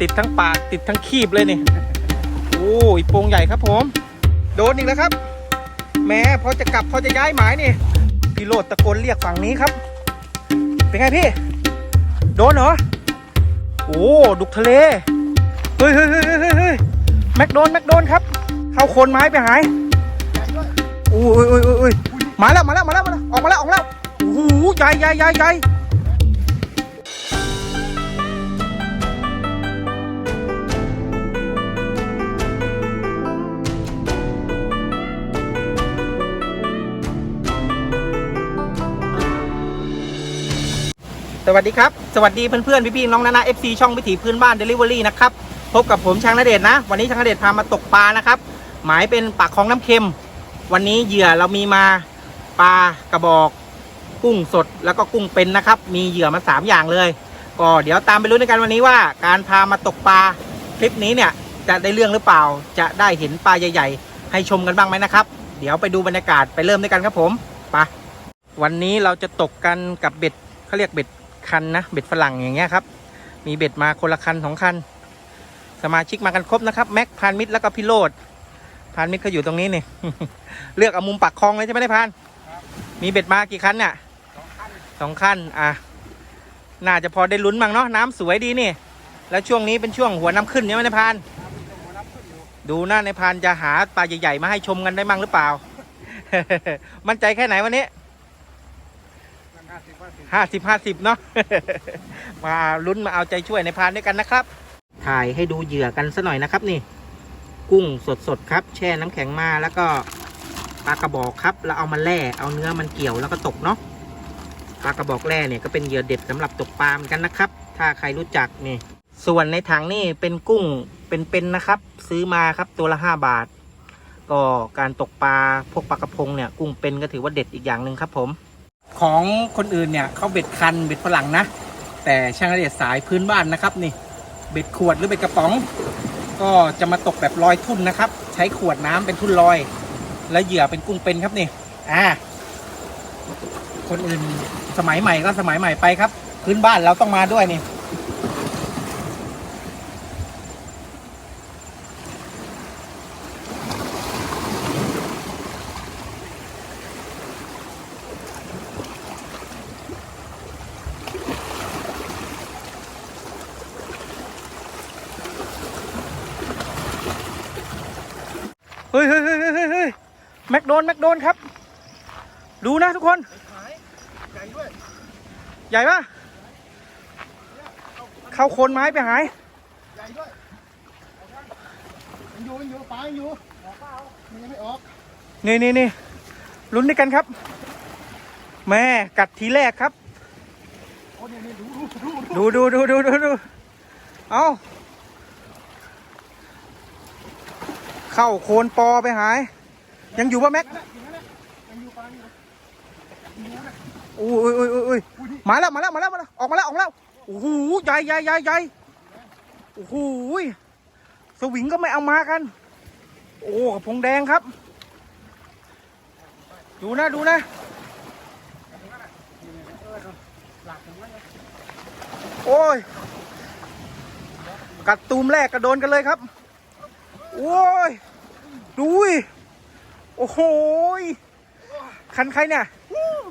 ติดทั้งปากติดทั้งคีบเลยนี่โอ้ยโปงใหญ่ครับผม โดนอีกแล้วครับ แม้พอจะกลับพอจะย้ายหมายนี่พี่โรดตะโกนเรียกฝั่งนี้ครับ เป็นไงพี่ โดนเหรอโอ้ดุกทะเลเฮ้ยเฮ้ยเฮ้ยเฮ้ยเฮ้ยแม็กโดนแม็กโดนครับ เข้าโคนไม้ไปหายโอ้ยโอ้ยโอ้ยโอ้ยมาแล้วมาแล้วมาแล้วมาแล้วออกมาแล้วออกมาแล้วโอ้โหใหญ่ใหญ่ใหญ่ใหญ่ สวัสดีครับ สวัสดีเพื่อนๆพี่ๆน้องนานา FC ช่องวิถีพื้นบ้าน Delivery นะครับ พบกับผมช้างนเดชนะ วันนี้ช้างนเดชพามาตกปลานะครับ หมายเป็นปากคลองน้ำเค็ม วันนี้เหยื่อเรามีมาปลากระบอก กุ้งสดแล้วก็กุ้งเป็นนะครับ มีเหยื่อมาสามอย่างเลย ก็เดี๋ยวตามไปลุ้นกันวันนี้ว่าการพามาตกปลาคลิปนี้เนี่ยจะได้เรื่องหรือเปล่า จะได้เห็นปลาใหญ่ ๆ ให้ชมกันบ้างไหมนะครับ เดี๋ยวไปดูบรรยากาศไปเริ่มด้วยกันครับผมไปวันนี้เราจะตกกันกับเบ็ดเขาเรียกเบ็ด คันนะ เบ็ดฝรั่งอย่างเงี้ยครับ มีเบ็ดมาคนละคันสองคัน สมาชิกมากันครบนะครับ แม็กพานมิตรแล้วก็พี่โรดพานมิตรเขาอยู่ตรงนี้นี่ เลือกเอามุมปักคลองเลยใช่ไหมได้พาน มีเบ็ดมากี่คันเนี่ยสองคัน อะ น่าจะพอได้ลุ้นบ้างเนาะ น้ำสวยดีนี่ แล้วช่วงนี้เป็นช่วงหัวน้ำขึ้นใช่ไหมในายพาน ดูหน้าในายพานจะหาปลาใหญ่ๆมาให้ชมกันได้มั่งหรือเปล่า มั่นใจแค่ไหนวันนี้ ห้าสิบห้าสิบเนาะ มาลุ้นมาเอาใจช่วยในายพานด้วยกันนะครับ ถ่ายให้ดูเหยื่อกันสัหน่อยนะครับ นี่ กุ้งสดๆครับ แช่น้ำแข็งมาแล้วก็ปลากระบอกครับ แล้วเอามาแล่เอาเนื้อมันเกี่ยวแล้วก็ตกเนาะปลากระบอกแล่เนี่ยก็เป็นเหยื่อเด็ดสำหรับตกปลาเหมือนกันนะครับ ถ้าใครรู้จักนี่ ส่วนในถังนี่เป็นกุ้งเป็นๆนะครับ ซื้อมาครับตัวละห้าบาท ก็การตกปลาพวกปลากระพงเนี่ย กุ้งเป็นก็ถือว่าเด็ดอีกอย่างหนึ่งครับผม ของคนอื่นเนี่ยเขาเบ็ดคันเบ็ดฝรั่งนะ แต่ช่างละเอียดสายพื้นบ้านนะครับนี่เบ็ดขวดหรือเบ็ดกระป๋อง ก็จะมาตกแบบลอยทุ่นนะครับ ใช้ขวดน้ำเป็นทุ่นลอย แล้วเหยื่อเป็นกุ้งเป็นครับนี่อ่าคนอื่นสมัยใหม่ก็สมัยใหม่ไปครับ พื้นบ้านเราต้องมาด้วยนี่ เฮ้ยเฮ้ยเฮ้ยเฮ้ยเฮ้ยเฮ้ยแม็กโด นแม็กโดนครับ ดูนะทุกคน ใหญ่ด้วย ใหญ่ปะเข้าโคนไม้ไปหาย ใหญ่ด้วยยังอยู่ยังอยู่ปลายังอยู่ออกเปล่ามันยังไม่ออก นี่นี่นี่ลุ้นด้วยกันครับ แม่กัดทีแรกครับโอ้เนี่ยเนี่ยดูดูดูดูดูดูดูดูเอาเข้าโคนปอไปหาย ยังอยู่ปะแม็กยังอยู่ฟางอยู่นี่แหละโอ้ยอุ้ยอุ้ยอุ้ยอุ้ยมาแล้วมาแล้วมาแล้วมาแล้วออกมาแล้วออกมาแล้วโอ้โหใหญ่ใหญ่ใหญ่ใหญ่โอ้โหสวิงก็ไม่เอามากัน โอ้กระพงแดงครับ ดูนะดูนะหลักถึงแล้วนะโอ้ย กัดตูมแรกกระโดนกันเลยครับ โอ้ย ดูย โอ้โหยคันใครเนี่ย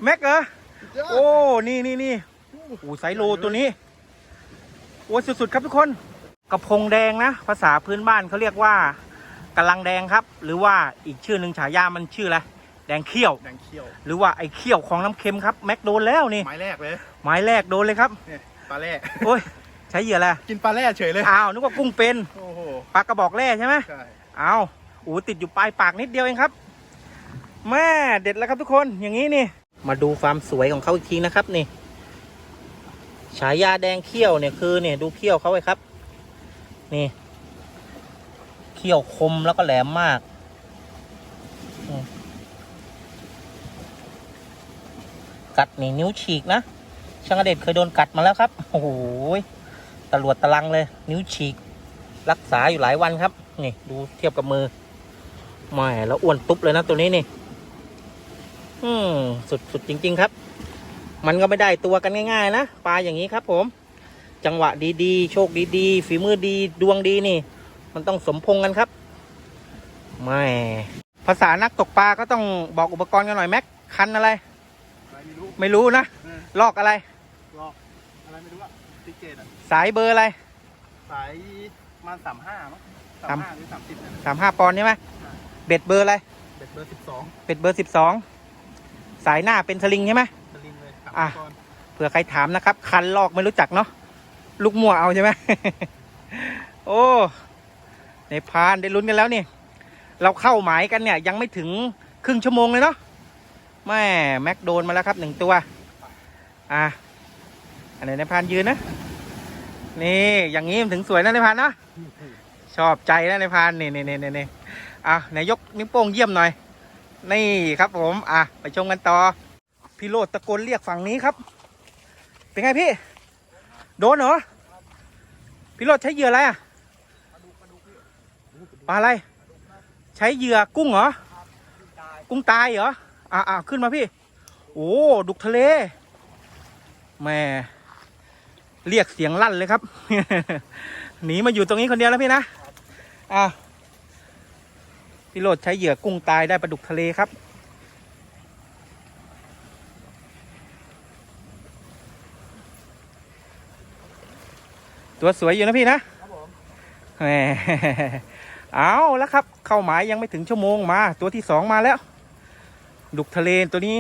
แม็กเหรอเยอะโอ้ นี่นี่นี่โอ้โหไซโลตัวนี้ โอ้ยสุดๆครับทุกคน กระพงแดงนะ ภาษาพื้นบ้านเขาเรียกว่ากำลังแดงครับ หรือว่าอีกชื่อหนึ่งฉายามันชื่ออะไรแดงเขี้ยว แดงเขี้ยว หรือว่าไอ้เขี้ยวของน้ำเค็มครับ แม็กโดนแล้วนี่ไม้แรกเลยไม้แรกโดนเลยครับเนี่ยปลาแร่โอ้ย ใช้เหยื่ออะไร กินปลาแร่เฉยเลย อ้าว นึกว่ากุ้งเป็น โอ้โห ปลากระบอกแร่ใช่ไหมใช่ อ้าวโอ้ติดอยู่ปลายปากนิดเดียวเองครับ แม่เด็ดแล้วครับทุกคนอย่างนี้นี่ มาดูความสวยของเขาอีกทีนะครับนี่ ฉายาแดงเขี้ยวเนี่ยคือเนี่ยดูเขี้ยวเขาไว้ครับ นี่ เขี้ยวคมแล้วก็แหลมมากกัดนี่นิ้วฉีกนะช่างอเดชเคยโดนกัดมาแล้วครับโอ้โหตะลวดตะลังเลย นิ้วฉีก รักษาอยู่หลายวันครับ นี่ ดูเทียบกับมือแหม่แล้วอ้วนตุ๊บเลยนะตัวนี้นี่ อืมสุดสุดจริง ๆ ครับ มันก็ไม่ได้ตัวกันง่าย ๆ นะปลาอย่างนี้ครับ ผม จังหวะดีๆ โชคดีๆ ฝีมือดีดวงดีนี่ มันต้องสมพงษ์กันครับไม่ภาษานักตกปลาก็ต้องบอกอุปกรณ์กันหน่อยแม็กคันอะไรอะไรไม่รู้ไม่รู้นะลอกอะไร หรอกอะไรไม่รู้อะติ๊กเกตอะสายเบอร์อะไร สายมาสามห้ามั้งสาสามมห้าหรือสามสิบเนี่ยสามห้าปอนด์ใช่ไหมเบ็ดเบอร์อะไร เบ็ดเบอร์สิบสองเบ็ดเบอร์สิบสอง สายหน้าเป็นสลิงใช่ไหมสลิงเลยสามอะ ก้อนเผื่อใครถามนะครับ คันลอกไม่รู้จักเนาะลูกมั่วเอาใช่ไหม โอ้ในพานได้ลุ้นกันแล้วนี่ เราเข้าหมายกันเนี่ย ยังไม่ถึงครึ่งชั่วโมงเลยเนาะแม่แม็กโดนมาแล้วครับหนึ่งตัว อะอันไหนในพานยืนนะ นี่อย่างนี้มันถึงสวยนะในพานเนาะชอบใจนะในพานนี่นี่นี่นี่นี่อะไหนยกนิ้วโป้งเยี่ยมหน่อย นี่ครับผม อะ ไปชมกันต่อ พี่โรดตะโกนเรียกฝั่งนี้ครับ เป็นไงพี่ โดนเหรอ พี่โรดใช้เหยื่ออะไรอะปลาอะไร ใช้เหยื่อกุ้งเหรอ กุ้งตายเหรอ อ่าอ่าขึ้นมาพี่ โอ้ดุกทะเลแม่เรียกเสียงลั่นเลยครับ หนีมาอยู่ตรงนี้คนเดียวแล้วพี่นะอ่า พี่โรดใช้เหยื่อกุ้งตายได้ปลาดุกทะเลครับตัวสวยอยู่นะพี่นะครับผมแหมเอาแล้วครับ เข้าหมายยังไม่ถึงชั่วโมงมา ตัวที่สองมาแล้ว ดุกทะเลตัวนี้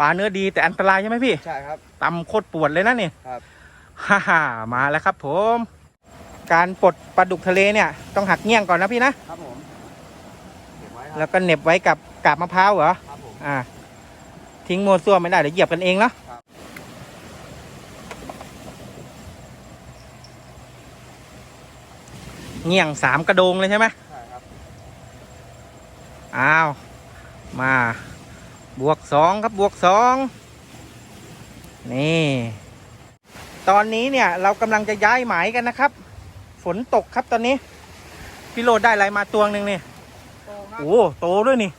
ปลาเนื้อดีแต่อันตรายใช่ไหมพี่ ใช่ครับตำโคตรปวดเลยนะนี่ครับฮ่าฮ่ามาแล้วครับผม การปลดปลาดุกทะเลเนี่ย ต้องหักเงี้ยงก่อนนะพี่นะครับผมเก็บไว้ค แล้รับวก็เหน็บไว้กับกาบมะพร้าวเหรอครับผมอ่า ทิ้งมัวซั่วไม่ได้เดี๋ยวเหยียบกันเองเนาะครับเงี้ยงสามกระโดงเลยใช่ไหมใช่ครับอ้าว มา บวกสองครับบวกสองนี่ ตอนนี้เนี่ยเรากำลังจะย้ายหมายกันนะครับ ฝนตกครับตอนนี้ พี่โรดได้อะไรมาตัวหนึ่งนี่ โตครับโอ้โตด้วยนี่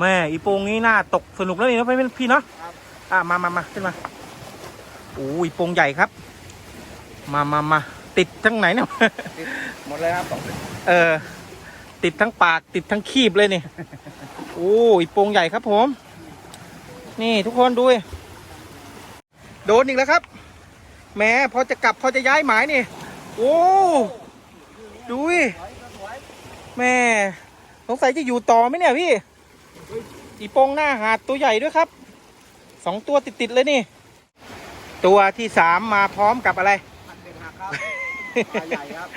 แม่อีโปงนี้น่าตกสนุกแล้วนี่นะพี่พี่เนาะครับอะมามามาขึ้นมาโอ้อีโปงใหญ่ครับ มามามาติดทั้งไหนเนี่ยหมดเลยครับสองเออ ติดทั้งปากติดทั้งคีบเลยนี่โอ้อีโปงใหญ่ครับผม นี่ทุกคนดูดิโดนอีกแล้วครับแหม้พอจะกลับพอจะย้ายหมายนี่ โอ้ดูดิแม่ สงสัยจะอยู่ต่อไหมเนี่ยพี่อีโปงหน้าหาดตัวใหญ่ด้วยครับสองตัวติด ๆ เลยนี่ ตัวที่สามมาพร้อมกับอะไรพันเป็นหักครับปลาใหญ่ครับ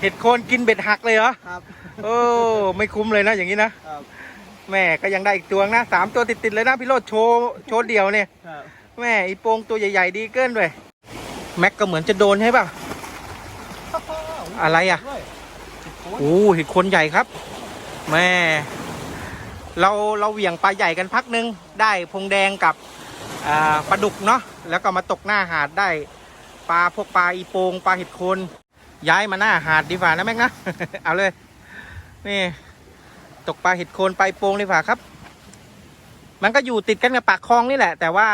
เห็ดโคนกินเบ็ดหักเลยเหรอครับโอ้ไม่คุ้มเลยนะอย่างนี้นะครับแม่ก็ยังได้อีกตัวนะสามตัวติด ๆ เลยนะพี่โรดโชว์โชว์เดียวเนี่ยครับแม่อีโปงตัวใหญ่ ๆ ดีเกินด้วยแม็กก็เหมือนจะโดนใช่ป่ะอะไรอะด้วยโอ้เห็ดโคนใหญ่ครับ แม่เราเราเหวี่ยงปลาใหญ่กันพักหนึง ได้พงแดงกับปลาดุกเนาะแล้วก็มาตกหน้าหาดได้ ปลาพวกปลาอีโปงปลาเห็ดโคนย้ายมาหน้าหาดดีกว่านะแม็กนะเอาเลย นี่ ตกปลาเห็ดโคนปลาอีโปงดีกว่าครับ มันก็อยู่ติดกันกับปากคลองนี่แหละ แต่ว่า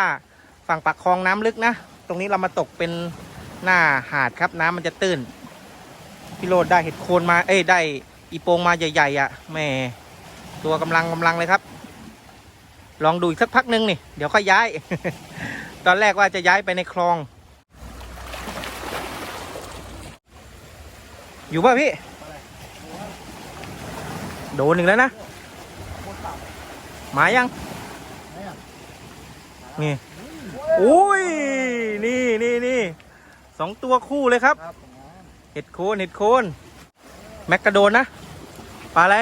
ฝั่งปากคลองน้ำลึกนะตรงนี้เรามาตกเป็นหน้าหาดครับน้ำมันจะตื้นพี่โรดได้เห็ดโคนมา เอ้ยได้ อีโปงมาใหญ่ๆอะ่ะแม่ตัวกำลังกำลังเลยครับ ลองดูอีกสักพักหนึงนี่ เดี๋ยวค่อยย้าย ตอนแรกว่าจะย้ายไปในคลอง อยู่ป่ะพี่ โดนหนึ่งแล้วนะหมายังนี่อุ้ยนี่นี่นี่สองตัวคู่เลยครับครับเห็ดโคนเห็ดโคน แม็กกระโดนนะปลาอะไร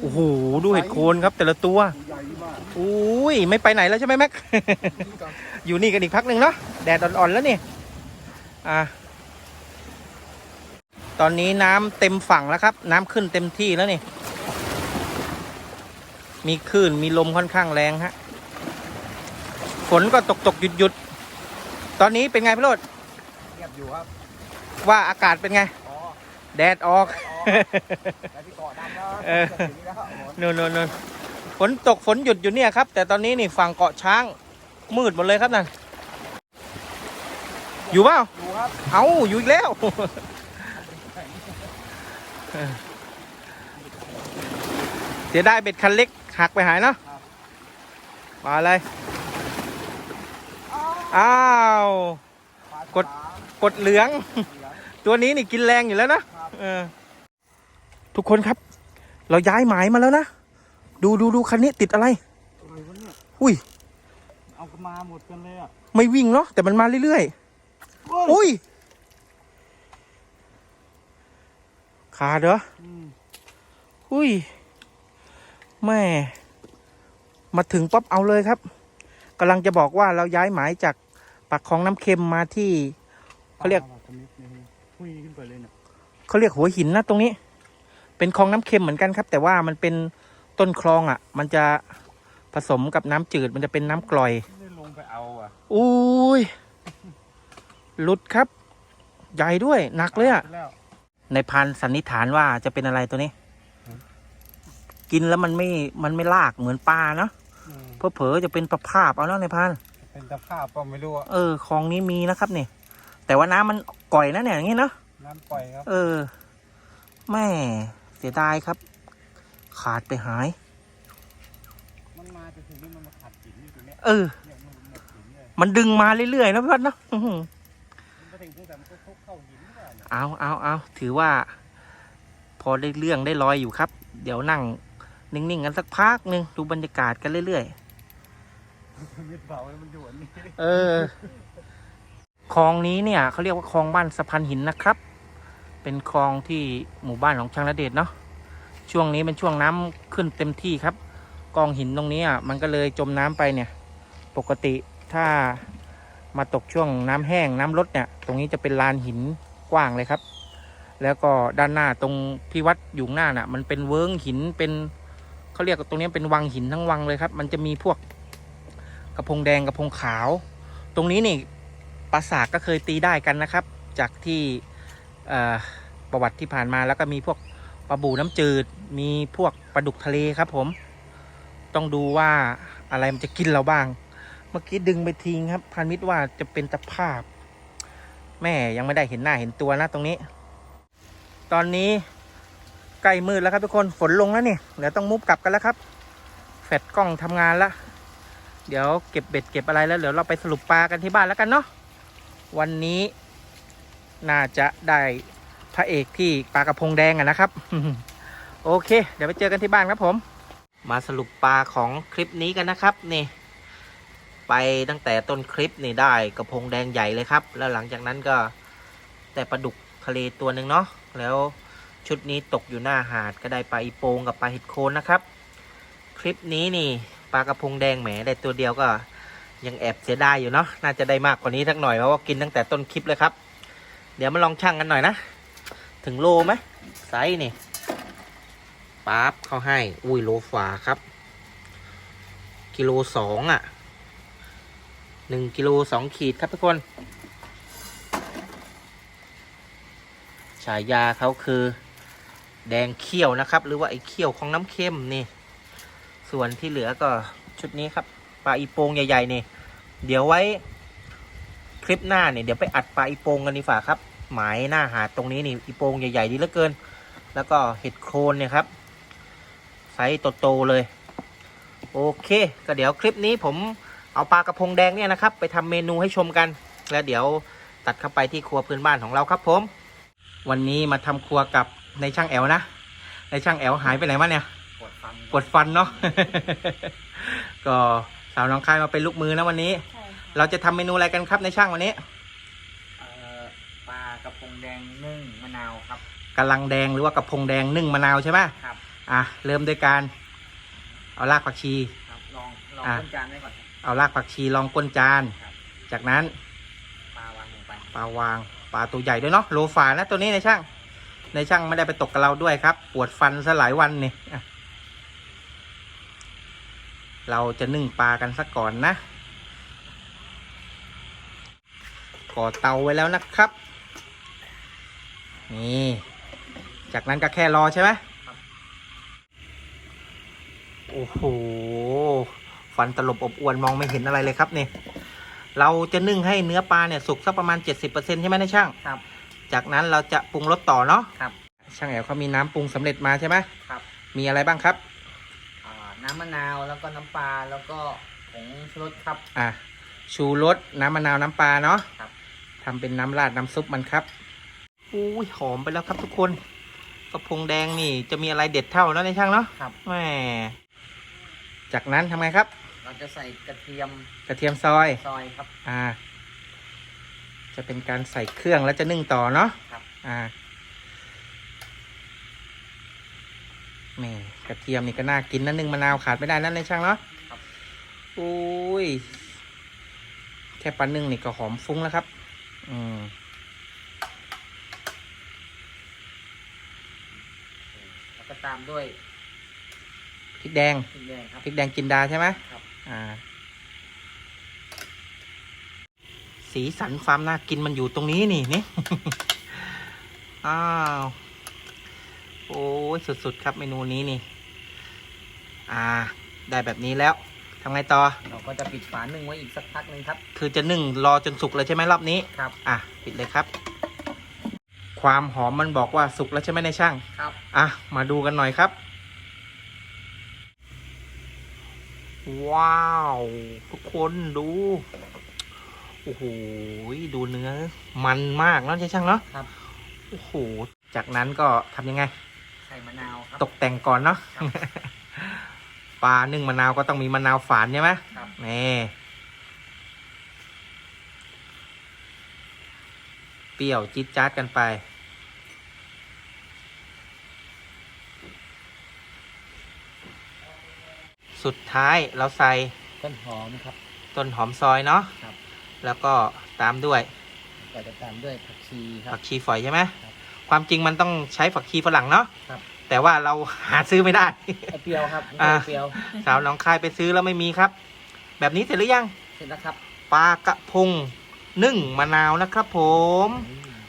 โอ้โหดูเห็ดโคนครับแต่ละตัวใหญ่มากอุ้ยไม่ไปไหนแล้วใช่ไหมแม็ก อยู่นี่กันอีกพักหนึ่งเนาะแดดอ่อนๆแล้วนี่อะตอนนี้น้ำเต็มฝั่งแล้วครับ น้ำขึ้นเต็มที่แล้วนี่มีคลื่นมีลมค่อนข้างแรงฮะฝนก็ตกตกหยุดหยุดๆตอนนี้เป็นไงพี่โรดเงียบอยู่ครับ ว่าอากาศเป็นไงอ๋อ แดดออกแต่ที่เกาะดำแล้วเออถึงนี้แล้วครับผมนู่นนู่นนู่นฝนตกฝนหยุดอยู่เนี่ยครับ แต่ตอนนี้นี่ฝั่งเกาะช้าง มืดหมดเลยครับนั่นอยู่เปล่า ดูครับเอาอยู่อีกแล้ว เสียได้เบ็ดคันเล็ก หักไปหายเนาะมาเลย อ้าวกด กดเหลืองตัวนี้นี่กินแรงอยู่แล้วนะ เออ ทุกคนครับ เราย้ายหมายมาแล้วนะ ดูดูดูคันนี้ติดอะไร อะไรวะเนี่ย อุ้ย เอากันมาหมดกันเลยอะ ไม่วิ่งเนาะแต่มันมาเรื่อยโอ้ๆอุ้ย ขาดเหรอมอุ้ย แม่ มาถึงปั๊บเอาเลยครับกำลังจะบอกว่าเราย้ายหมายจากปากคลองน้ำเค็มมาที่เขาเรียกปลาชนิดนี้หุ้ยขึ้นไปเลยเนี่ย เขาเรียกหัวหินนะตรงนี้ เป็นคลองน้ำเค็มเหมือนกันครับ แต่ว่ามันเป็นต้นคลองอะ มันจะผสมกับน้ำจืดมันจะเป็นน้ำกร่อยไม่ได้ลงไปเอาอะอุ้ยหลุดครับ ใหญ่ด้วยหนักเลยอะไปแล้วในพันสันนิษฐานว่าจะเป็นอะไรตัวนี้อืมกินแล้วมันไม่มันไม่ลากเหมือนปลาเนาะอืมเพอเผลอๆจะเป็นประภาพเอาแล้วในพันเป็นตะภาพเปล่าไม่รู้อะเออคลองนี้มีนะครับนี่แต่ว่าน้ำมันก่อยนะเนี่ยอย่างงี้เนาะ น้ำปล่อยครับ เออ แม่เสียดายครับ ขาดไปหาย มันมาจะถึงนี่มันมาขัดหินอยู่ตรงเนี้ยเออ เนี่ยมันหมดหินเลยมันดึงมาเรื่อยๆนะพี่พัดเนาะอื้อหือมันก็ถึงตั้งแต่มันก็ทุกเข้าหินก่อนเนี่ยเอาเอาเอาถือว่า พอได้เรื่องได้รอยอยู่ครับ เดี๋ยวนั่ง นิ่งๆกันสักพักหนึ่งดูบรรยากาศกันเรื่อยมิดเบาแล้วมันอยู่อันนี้ๆเออ คลองนี้เนี่ยเขาเรียกว่าคลองบ้านสะพานหินนะครับ เป็นคลองที่หมู่บ้านของช่างระเดชเนาะช่วงนี้เป็นช่วงน้ำขึ้นเต็มที่ครับ กองหินตรงนี้อะมันก็เลยจมน้ำไปเนี่ย ปกติถ้ามาตกช่วงน้ำแห้งน้ำลดเนี่ย ตรงนี้จะเป็นลานหินกว้างเลยครับ แล้วก็ด้านหน้าตรงที่วัดอยู่หน้าน่ะ มันเป็นเวิ้งหินเป็นเขาเรียกตรงนี้เป็นวังหินทั้งวังเลยครับ มันจะมีพวกกระพงแดงกระพงขาว ตรงนี้นี่ปราสาทก็เคยตีได้กันนะครับ จากที่ ประวัติที่ผ่านมาแล้วก็มีพวกปลาบูน้ำจืด มีพวกปลาดุกทะเลครับผม ต้องดูว่าอะไรมันจะกินเราบ้าง เมื่อกี้ดึงไปทิ้งครับพันมิตรว่าจะเป็นตะภาพ แม่ยังไม่ได้เห็นหน้าเห็นตัวนะตรงนี้ ตอนนี้ใกล้มืดแล้วครับทุกคนฝนลงแล้วนี่เดี๋ยวต้องมุฟกลับกันแล้วครับแฟลชกล้องทำงานละเดี๋ยวเก็บเบ็ดเก็บอะไรแล้วเดี๋ยวเราไปสรุปปลากันที่บ้านแล้วกันเนาะวันนี้ น่าจะได้พระเอกที่ปลากระพงแดงอะนะครับ โอเค เดี๋ยวไปเจอกันที่บ้านครับผม มาสรุปปลาของคลิปนี้กันนะครับนี่ ไปตั้งแต่ต้นคลิปนี่ได้กระพงแดงใหญ่เลยครับ แล้วหลังจากนั้นก็แต่ปลาดุกทะเลตัวหนึ่งเนาะแล้วชุดนี้ตกอยู่หน้าหาดก็ได้ปลาอีโปงกับปลาเห็ดโคนนะครับ คลิปนี้นี่ปลากระพงแดงแหมได้ตัวเดียวก็ยังแอบเสียดายอยู่เนาะน่าจะได้มากกว่านี้สักหน่อยเพราะว่ากินตั้งแต่ต้นคลิปเลยครับ เดี๋ยวมาลองชั่งกันหน่อยนะ ถึงโลไหมไซส์นี่ปั๊บเขาให้ อุ้ยโลฝาครับ กิโลสองอะหนึ่งกิโลสองขีดครับทุกคน ฉายาเขาคือ แดงเขี้ยวนะครับ หรือว่าไอ้เขี้ยวของน้ำเค็มนี่ ส่วนที่เหลือก็ชุดนี้ครับปลาอีโปงใหญ่ๆนี่ เดี๋ยวไว้คลิปหน้าเนี่ยเดี๋ยวไปอัดปลาอีโปงกันดีฝ่าครับ หมายหน้าหาดตรงนี้นี่อีโปงใหญ่ๆดีเหลือเกิน แล้วก็เห็ดโคนเนี่ยครับไซส์โตๆเลย โอเค ก็เดี๋ยวคลิปนี้ผมเอาปลากระพงแดงเนี่ยนะครับ ไปทำเมนูให้ชมกัน แล้วเดี๋ยวตัดเข้าไปที่ครัวพื้นบ้านของเราครับผม วันนี้มาทำครัวกับในช่างแอลนะในช่างแอลหายไปไหนมาเนี่ยปวดฟันปวดฟันเนาะก็สาวน้องคายมาเป็นลูกมือนะวันนี้ใช่เราจะทำเมนูอะไรกันครับในช่างวันนี้เอ่อปลาก ระพงแดงนึ่งมะนาวครับกะลังแดงหรือว่ากระพงแดงนึ่งมะนาวใช่ไหมครับอะเริ่มด้วยการเอารากผักชี ครับลองลองอะ ต้นจานไว้ก่อนครับ เอารากผักชีรองก้นจาน ครับ จากนั้นปลาวางลงไปปลาวางปลาตัวใหญ่ด้วยเนาะโลฝานะตัวนี้ในช่าง ในช่างไม่ได้ไปตกกับเราด้วยครับ ปวดฟันซะหลายวันนี่อะเราจะนึ่งปลากันสักก่อนนะก่อเตาไว้แล้วนะครับ นี่ จากนั้นก็แค่รอใช่ไหมโอ้โห ฟันตลบอบอวนมองไม่เห็นอะไรเลยครับนี่ เราจะนึ่งให้เนื้อปลาเนี่ยสุกสักประมาณ 70%ใช่ไหมนายช่าง ครับ จากนั้นเราจะปรุงรสต่อเนาะ ครับ ช่างแอลเขามีน้ำปรุงสำเร็จมาใช่ไหมครับ มีอะไรบ้างครับ อ่าน้ำมะนาวแล้วก็น้ำปลาแล้วก็ผงชูรสครับ อะ ชูรสน้ำมะนาวน้ำปลาเนาะครับ ทำเป็นน้ำราดน้ำซุปมันครับ อุ้ยหอมไปแล้วครับทุกคนกระพงแดงนี่จะมีอะไรเด็ดเท่าแล้วในายช่างเนาะครับแหมจากนั้นทำไงครับ เราจะใส่กระเทียมกระเทียมซอยซอยครับ อ่า จะเป็นการใส่เครื่องแล้วจะนึ่งต่อเนาะครับ อ่าแหม่กระเทียมนี่ก็น่ากินนะนึ่งมะนาวขาดไม่ได้นั่นในช่างเนาะครับอุ้ยแค่ปลานึ่งนี่ก็หอมฟุ้งแล้วครับ อืม แล้ว ก็ตามด้วยพริกแดงพริกแดงครับ พริกแดงจินดาใช่ไหมครับ อ่า สีสันความน่ากินมันอยู่ตรงนี้นี่นี่ อ้าว โอ้ยสุดๆครับเมนูนี้นี่ อ่า ได้แบบนี้แล้วทำไงต่อ เราก็จะปิดฝานึ่งไว้อีกสักพักหนึ่งครับ คือจะนึ่งรอจนสุกเลยใช่ไหมรอบนี้ ครับ อะ ปิดเลยครับ ความหอมมันบอกว่าสุกแล้วใช่ไหมในายช่าง ครับ อะ มาดูกันหน่อยครับ ว้าว ทุกคนดู โอ้โห ดูเนื้อ มันมากเนาะใช่ช่างเนาะครับ โอ้โห จากนั้นก็ทำยังไง ใส่มะนาวครับ ตกแต่งก่อนเนาะครับ ปลานึ่งมะนาวก็ต้องมีมะนาวฝานใช่ไหมครับ นี่เปรี้ยวจี๊ดจ๊าดกันไป สุดท้ายเราใส่ต้นหอมครับ ต้นหอมซอยเนาะครับ แล้วก็ตามด้วยก็จะตามด้วยผักชีครัผับ กชีฝอยใช่ไหมครับความจริงมันต้องใช้ผักชีฝรั่งเนาะครับ แต่ว่าเราหาซื้อไม่ได้เอาเปรี้ยวครับไม่อ่าใช่เปรี้ยวสาวหนองคายไปซื้อแล้วไม่มีครับ แบบนี้เสร็จหรือยังเสร็จแล้วครับปลากระพงนึ่งมะนาวนะครับ ผม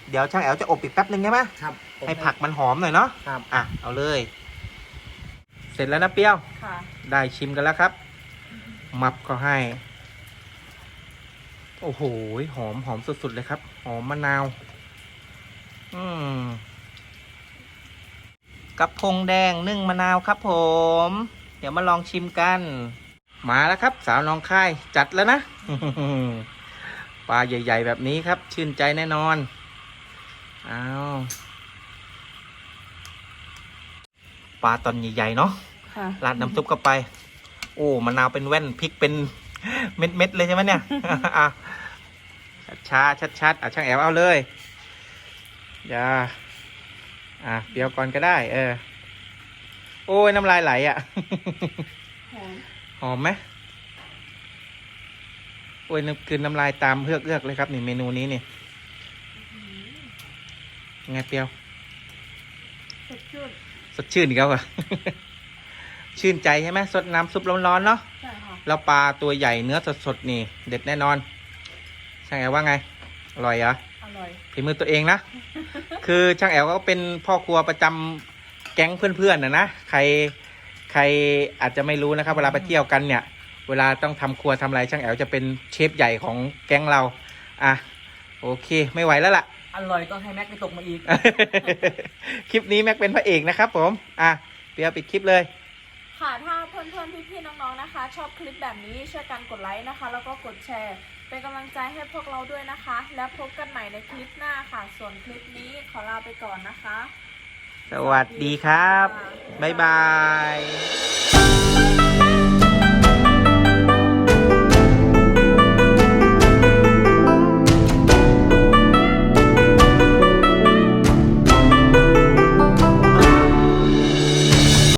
เดี๋ยวช่างแอลจะอบอีกแป๊บหนึ่งใช่ไหมครับผมให้ผักมันหอมหน่อยเนาะครับ อะเอาเลย เสร็จแล้วนะเปรี้ยว ค่ะ ได้ชิมกันแล้วครับ มับก็ให้ โอ้โห หอมหอมสุดๆเลยครับ หอมมะนาว อืมกระพงแดงนึ่งมะนาวครับผม เดี๋ยวมาลองชิมกัน มาแล้วครับ สาวน้องค่ายจัดแล้วนะปลาใหญ่ ๆ แบบนี้ครับ ชื่นใจแน่นอนอ้าวปลาตอนใหญ่ ๆ เนาะ ค่ะ ราดน้ำซุปเข้าไป โอ้มะนาวเป็นแว่นพริกเป็นเม็ดๆเลยใช่ไหมเนี่ยอะช้าๆชัดๆอะช่างแอวเอาเลยอย่าอะเปรี้ยวก่อนก็ได้ เออ โอ้ยน้ำลายไหลอะ หอมหอมไหมโอ้ยน้ำคืนน้ำลายตามเฮือกเอือกๆเลยครับนี่เมนูนี้นี่ยังไงเปรี้ยว สดชื่นสดชื่นอีกแล้วอะ ชื่นใจใช่ไหมสดน้ำซุปร้อนๆเนาะใช่ค่ะแล้วปลาตัวใหญ่เนื้อสดๆนี่ เด็ดแน่นอนช่างแอลว่าไง อร่อยเหรออร่อยฝีมือตัวเองนะ คือช่างแอลก็เป็นพ่อครัวประจำแก๊งเพื่อนๆนะนะใครใครอาจจะไม่รู้นะครับ เวลาไปเที่ยวกันเนี่ย เวลาต้องทำครัวทำอะไรช่างแอลจะเป็นเชฟใหญ่ของแก๊งเรา อะโอเค ไม่ไหวแล้วล่ะอร่อยต้องให้แม็กไปตกมาอีก คลิปนี้แม็กเป็นพระเอกนะครับผม อะเปียวปิดคลิปเลย ค่ะถ้าเพื่อนๆพี่ๆน้องๆนะคะ ชอบคลิปแบบนี้ช่วยกันกดไลค์นะคะ แล้วก็กดแชร์ เป็นกำลังใจให้พวกเราด้วยนะคะ แล้วพบกันใหม่ในคลิปหน้าค่ะ ส่วนคลิปนี้ขอลาไปก่อนนะคะ สวัสดีครับ บ๊ายบาย